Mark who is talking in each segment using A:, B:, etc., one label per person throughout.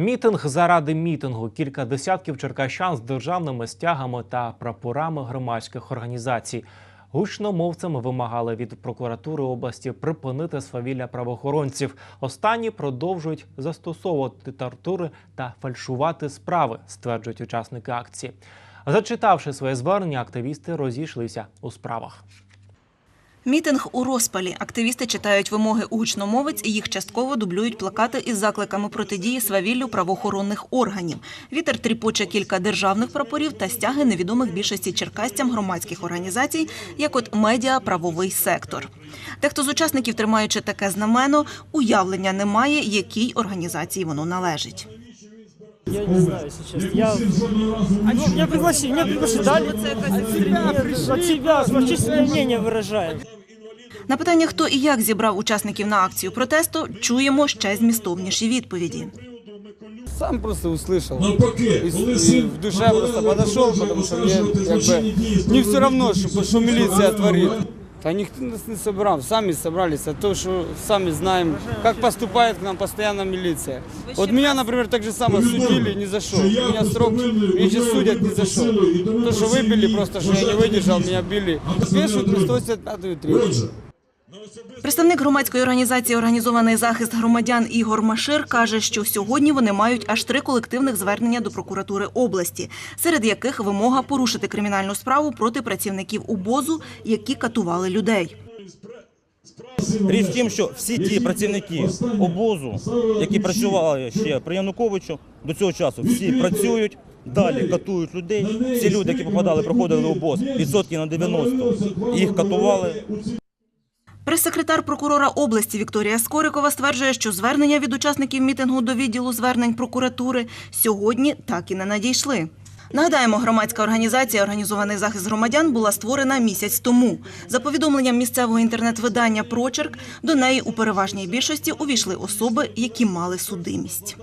A: Мітинг заради мітингу. Кілька десятків черкащан з державними стягами та прапорами громадських організацій. Гучномовцям вимагали від прокуратури області припинити свавілля правоохоронців. Останні продовжують застосовувати тортури та фальшувати справи, стверджують учасники акції. Зачитавши своє звернення, активісти розійшлися у справах.
B: Мітинг у розпалі. Активісти читають вимоги у гучномовець і їх частково дублюють плакати із закликами протидії свавіллю правоохоронних органів. Вітер тріпоче кілька державних прапорів та стяги невідомих більшості черкасцям громадських організацій, як от медіа правовий сектор. Дехто з учасників, тримаючи таке знамено, уявлення немає, якій організації воно належить.
C: Я не знаю, если честно. Я... Они меня пригласили, меня пригласили, дали от себя, от себя, общественное мнение выражаем.
B: На питання, хто і як зібрав учасників на акцію протесту, чуємо ще змістовніші відповіді.
D: Сам просто услышал.
E: Навпаки,
D: И,
E: коли
D: и
E: син
D: в душе просто подошел, потому что мне как бы, не все равно, что, что милиция творит. А никто нас не собрал, сами собрались, а то, что сами знаем, как поступает к нам постоянно милиция. Вот меня, например, так же самое судили ни за что. Меня срок, меня сейчас судят ни за что. То, что выбили, просто, что я не выдержал, меня били. Вешают на 185 3.
B: Представник громадської організації Організований захист громадян Ігор Машир каже, що сьогодні вони мають аж три колективних звернення до прокуратури області, серед яких вимога порушити кримінальну справу проти працівників УБОЗу, які катували людей.
F: Річ в тім, що всі ті працівники обозу, які працювали ще при Януковичу, до цього часу всі працюють, далі катують людей. Всі люди, які попадали, проходили обоз, відсотки на 90, їх катували.
B: Прес-секретар прокурора області Вікторія Скорикова стверджує, що звернення від учасників мітингу до відділу звернень прокуратури сьогодні так і не надійшли. Нагадаємо, громадська організація Організований захист громадян була створена місяць тому. За повідомленням місцевого інтернет-видання Прочерк до неї у переважній більшості увійшли особи, які мали судимість.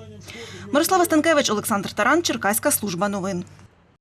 B: Мирослава Станкевич, Олександр Таран, Черкаська служба новин.